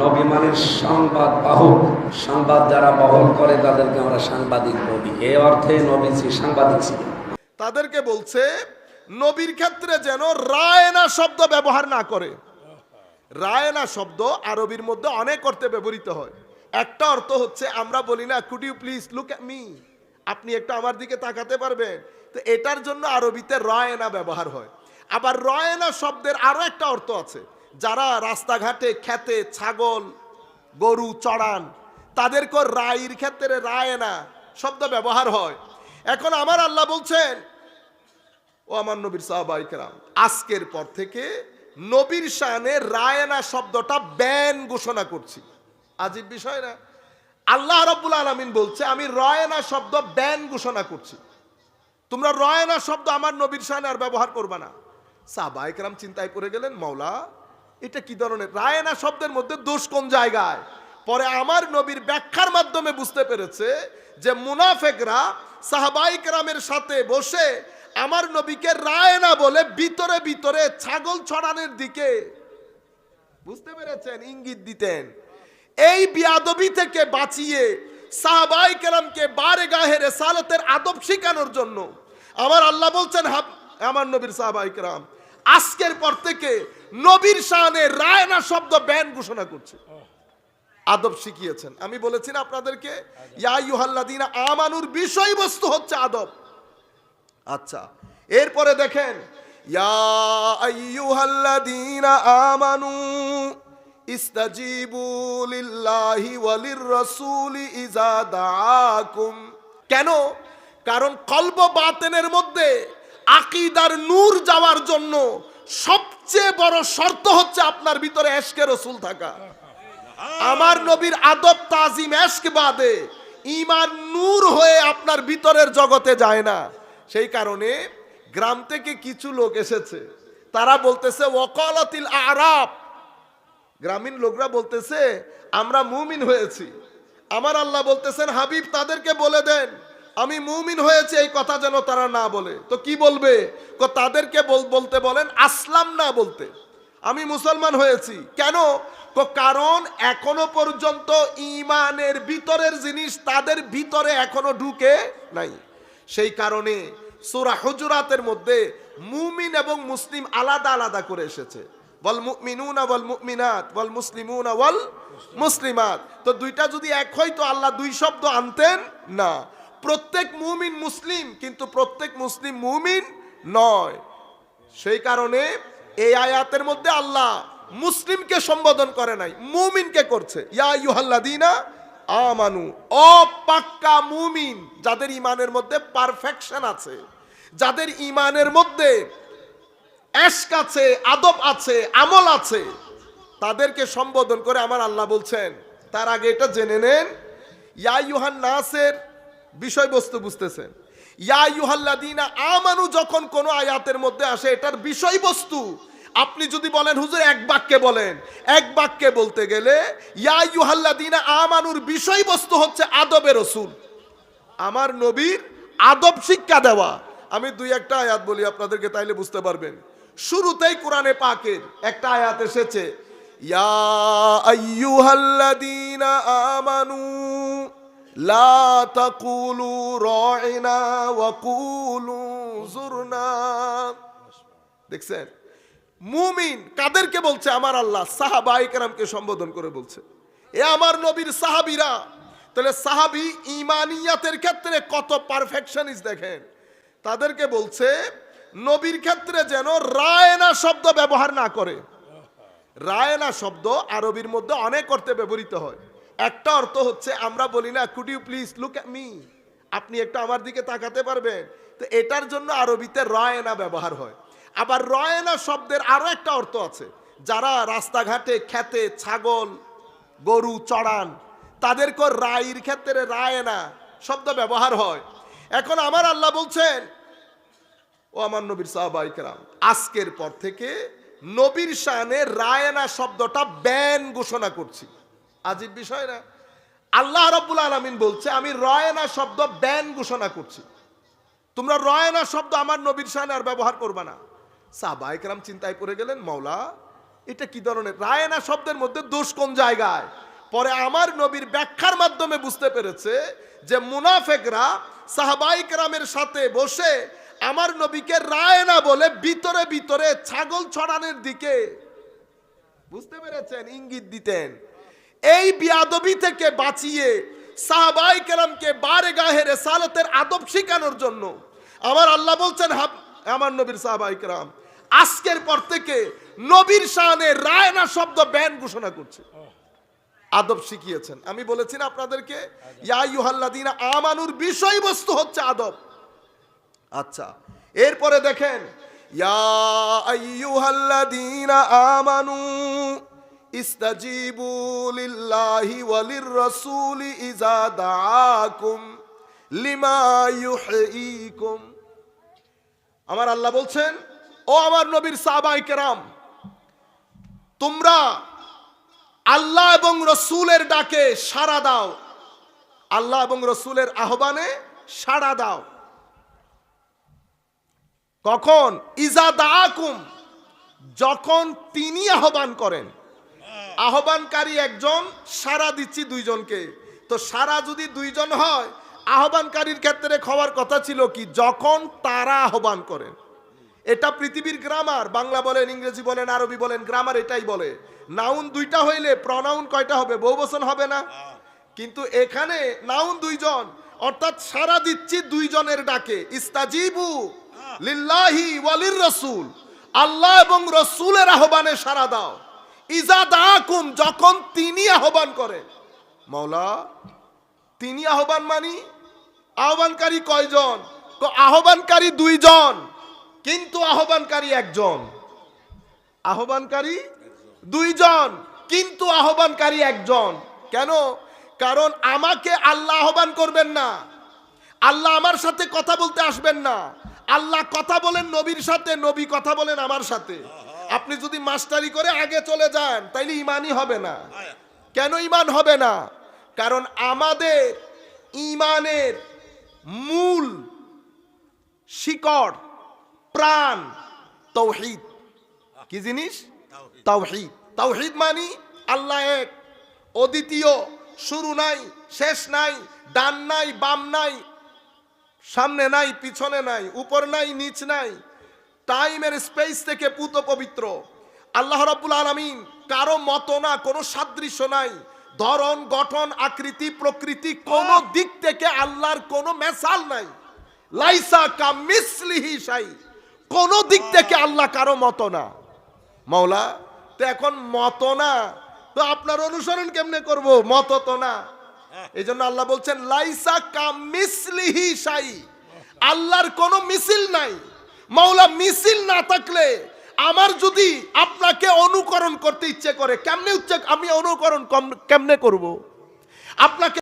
নবী মানের সংবাদ বাহক, সংবাদ যারা বহন করে তাদেরকে আমরা সাংবাদিক বলি। এ অর্থে নবীজি সাংবাদিক ছিলেন। তাদেরকে বলছে, নবীর ক্ষেত্রে যেন রায়না শব্দ ব্যবহার না করে। রায়না শব্দ আরবির মধ্যে অনেক অর্থে ব্যবহৃত হয়। একটা অর্থ হচ্ছে, আমরা বলি না could you please look me আপনি একটু আমার দিকে তাকাতে পারবেন। তো এটার জন্য আরবিতে রয়না ব্যবহার হয়। আবার রয়না শব্দের আরও একটা অর্থ আছে। যারা রাস্তাঘাটে খেতে ছাগল, গরু, চড়ান, তাদেরকে রায়ের ক্ষেত্রে রায়না শব্দ ব্যবহার হয়। এখন আমার আল্লাহ বলছেন, ও আমার নবীর সাহাবাই কেরাম, আজকের পর থেকে নবীর শানে রায়না শব্দটা ব্যান ঘোষণা করছি। আজীব বিষয় না? আল্লাহ রব্বুল আলমিন বলছে, আমি রয়না শব্দ ব্যান ঘোষণা করছি। তোমরা রয়না শব্দ আমার নবীর শানে আর ব্যবহার করবা না। সাহাবাই কেরাম চিন্তায় পড়ে গেলেন, মাওলা এটা কি ধরনের? রায়না শব্দের মধ্যে দোষ কোন জায়গায়? পরে আমার নবীর ব্যাখ্যার মাধ্যমে বুঝতে পেরেছে যে মুনাফেকরা, সাহাবাই কেরামের সাথে বসে আমার নবীকে রায় না বলে ভিতরে ভিতরে ছাগল ছড়ানোর দিকে বুঝতে পেরেছেন? ইঙ্গিত দিতেন। এই বিয়াদবি থেকে বাঁচিয়ে সাহাবাই কেরামকে বারে গাহে সালতের আদব শিখানোর জন্য আমার আল্লাহ বলছেন আমার নবীর সাহাবাই কেরাম, আজকের পর থেকে নবীর শানে রায়না শব্দ ব্যান ঘোষণা করছে। আদব শিখিয়েছেন। আমি বলেছি না আপনাদেরকে, ইয়া ইউহাল্লাদিনা আমানুর, বিষয়বস্তু হচ্ছে আদব। আচ্ছা এরপরে দেখেন আমানু লিল্লাহি ওয়ালির কেন? কারণ কলব বাতেনের মধ্যে আকীদার নূর যাওয়ার জন্য সবচেয়ে বড় শর্ত হচ্ছে আপনার ভিতরে এশকে রসুল থাকা। আমার নবীর আদব তাজিম এশক বাদে ইমান নূর হয়ে আপনার ভিতরের জগতে যায় না। সেই কারণে গ্রাম থেকে কিছু লোক এসেছে। তারা বলতেছে, ওকালাতিল আরাব। গ্রামীণ লোকরা বলতেছে, আমরা মুমিন হয়েছি। আমার আল্লাহ বলতেছেন, হাবিব, তাদেরকে বলে দেন। আমি মুমিন হয়েছে, এই কথা যেন তারা না বলে। তো কি বলবে? তাদেরকে বল- বলতে বলেন, আসলাম না বলতে। আমি মুসলমান হয়েছি। কেন? কারণ এখনও পর্যন্ত ইমানের ভিতরের জিনিস তাদের ভিতরে এখনও ঢুকে নাই। সেই কারণে সূরা হজুরাতের মধ্যে মুমিন এবং মুসলিম আলাদা আলাদা করে এসেছে। ওয়াল মুমিনুনা ওয়াল মুমিনাত বল মুসলিমুনা ওয়াল মুসলিমাত। তো দুইটা যদি এক হয়, তো আল্লাহ দুই শব্দ আনতেন না। প্রত্যেক মুমিন মুসলিম, কিন্তু প্রত্যেক মুসলিম মুমিন নয়। সেই কারণে এই আয়াতের মধ্যে আল্লাহ মুসলিমকে সম্বোধন করে নাই, মুমিনকে করছে। ইয়া ইউহাল্লাদিনা আমানু, অপাক্কা মুমিন যাদের ইমানের মধ্যে পারফেকশন আছে, যাদের ইমানের মধ্যে এশক আছে, আদব আছে, আমল আছে, তাদেরকে সম্বোধন করে আমার আল্লাহ বলছেন, তার আগে এটা জেনে নেন। ইয়া ইউহান নাসের বিষয়বস্তু বুঝতেছেন। ইয়া ইউহাল্লাদিনা আমানু, যখন কোনো আয়াতের মধ্যে আসে, এটার বিষয়বস্তু, আপনি যদি বলেন, হুজুর, এক বাক্যে বলেন। এক বাক্যে বলতে গেলে, ইয়া ইউহাল্লাদিনা আমানুর বিষয়বস্তু হচ্ছে আদবের রসুল। আমার নবীর আদব শিক্ষা দেওয়া। আমি দুই একটা আয়াত বলি, আপনাদেরকে তাইলে বুঝতে পারবেন। শুরুতেই কোরআনে পাকের একটা আয়াত এসেছে, ইয়া আমানু তাকুলু রাইনা ওয়া কুলু জুরনা। দেখছেন? মুমিন কাদেরকে বলছে? আমার আল্লাহ সাহাবাই কেরামকে সম্বোধন করে বলছে। এ আমার নবীর সাহাবীরা। তাহলে সাহাবি ইমানিয়াতের ক্ষেত্রে কত পারফেকশনিস দেখেন? তাদেরকে বলছে, নবীর ক্ষেত্রে যেন রায়না শব্দ ব্যবহার না করে। রায়না শব্দ আরবির মধ্যে অনেক অর্থে ব্যবহৃত হয়। একটা অর্থ হচ্ছে, আমরা বলি না could you please look me আপনি একটু আমার দিকে তাকাতে পারবেন? তো এটার জন্য আরবিতে রয়না ব্যবহার হয়। আবার রয়না শব্দের আরও একটা অর্থ আছে। যারা রাস্তাঘাটে খেতে ছাগল, গরু, চড়ান, তাদেরকে রায়ের ক্ষেত্রে রায়না শব্দ ব্যবহার হয়। এখন আমার আল্লাহ বলছেন, ও আমার নবীর সাহাবাই কেরাম, আজকের পর থেকে নবীর শানে রায়না শব্দটা ব্যান ঘোষণা করছি। আজীব বিষয় না। আল্লাহ রব্বুল আলমিন বলছে, আমি রয়না শব্দ ব্যান ঘোষণা করছি। তোমরা রয়না শব্দ আমার নবীর শানে আর ব্যবহার করবা না। সাহাবাই কেরাম চিন্তায় পড়ে গেলেন, মাওলা, এটা কি ধরনের রায়না শব্দের মধ্যে দোষ কোন জায়গায়? পরে আমার নবীর ব্যাখ্যার মাধ্যমে বুঝতে পেরেছে যে মুনাফেকরা সাহাবাইক রামের সাথে বসে আমার নবীকে রায়না বলে ভিতরে ভিতরে ছাগল ছড়ানোর দিকে বুঝতে পেরেছেন, ইঙ্গিত দিতেন। এই বিয়াদবি থেকে বাঁচিয়ে সাহাবাই কেরামকে বারে গাহে রেসালতের আদব শিখানোর জন্য আমার আল্লাহ বলছেন, হাব- আমার নবীর সাহাবাই কেরাম, আজকের পর থেকে নবীর শানে রায়না শব্দ ব্যান ঘোষণা করছে। আদব শিখিয়েছেন। আমি বলেছি না আপনাদেরকে, ইয়া আমানুর, বিষয়বস্তু হচ্ছে আদব। আচ্ছা এরপরে দেখেন, ইয়া আমানু লিল্লাহি ওয়ালির রাসূলি ইজা দাআকুম লিমা ইউহয়িকুম আমার আল্লাহ বলছেন, ও আমার নবীর সাহাবায়ে কেরাম, তোমরা আল্লাহ এবং রসুলের ডাকে সাড়া দাও। আল্লাহ এবং রসুলের আহ্বানে সাড়া দাও। কখন? ইজা যখন তিনি আহ্বান করেন। আহ্বানকারী একজন সারা দিচ্ছি দুইজনকে। তো সারা যদি দুইজন হয় আহ্বানকারীর ক্ষেত্রে খাওয়ার কথা ছিল কি যখন তারা আহ্বান করেন। এটা পৃথিবীর গ্রামার বাংলা বলেন ইংরেজি বলেন আরবি বলেন গ্রামার এটাই বলে। নাউন দুইটা হইলে প্রনাউন কয়টা হবে বহু বচন হবে না। কিন্তু এখানে নাউন দুইজন অর্থাৎ সারা দিচ্ছি দুইজনের ডাকে। ইস্তাজিবু লিল্লাহি ওয়ালির রসুল। আল্লাহ এবং রসুলের আহ্বানে সারা দাও। ইজা যখন তিনি আহ্বান করে। মাওলা, তিনি আহ্বান মানি? আহ্বানকারী কয়জন? তো আহ্বানকারী দুইজন, কিন্তু আহ্বানকারী একজন। আহ্বানকারী দুইজন, কিন্তু আহ্বানকারী একজন। কেন? কারণ আমাকে আল্লাহ আহ্বান করবেন না। আল্লাহ আমার সাথে কথা বলতে আসবেন না। আল্লাহ কথা বলেন নবীর সাথে, নবী কথা বলেন আমার সাথে। আপনি যদি মাস্টারি করে আগে চলে যান তাইলে ইমানই হবে না। কেন ইমান হবে না? কারণ আমাদের ইমানের মূল শিকড় প্রাণ তৌহিদ। কি জিনিস? তাওহিদ তাওহিদ মানি আল্লাহ এক। অদ্বিতীয় শুরু নাই শেষ নাই ডান নাই বাম নাই সামনে নাই পিছনে নাই উপর নাই নিচ নাই। টাইমের স্পেস থেকে পুত পবিত্র। আল্লাহ রাব্বুল আলামিন কারও মত না, কোনো সাদৃশ্য নাই। ধরন, গঠন, আকৃতি, প্রকৃতি কোন দিক থেকে আল্লাহর কোনো মেসাল নাই। লাইসা কা মিসলিহি শাই, কোন দিক থেকে আল্লাহ কারও মত না। মাওলা, তো এখন মত না, তো আপনার অনুসরণ কেমনে করব? মত তো না। এই জন্য আল্লাহ বলছেন, লাইসা কা মিসলিহি শাই, আল্লাহর কোনো মিছিল নাই। মাওলা মিছিল না থাকলে আমার যদি আপনাকে অনুকরণ করতে ইচ্ছে করে, কেমনে উচ্চ আমি অনুকরণ কেমনে করব? আপনাকে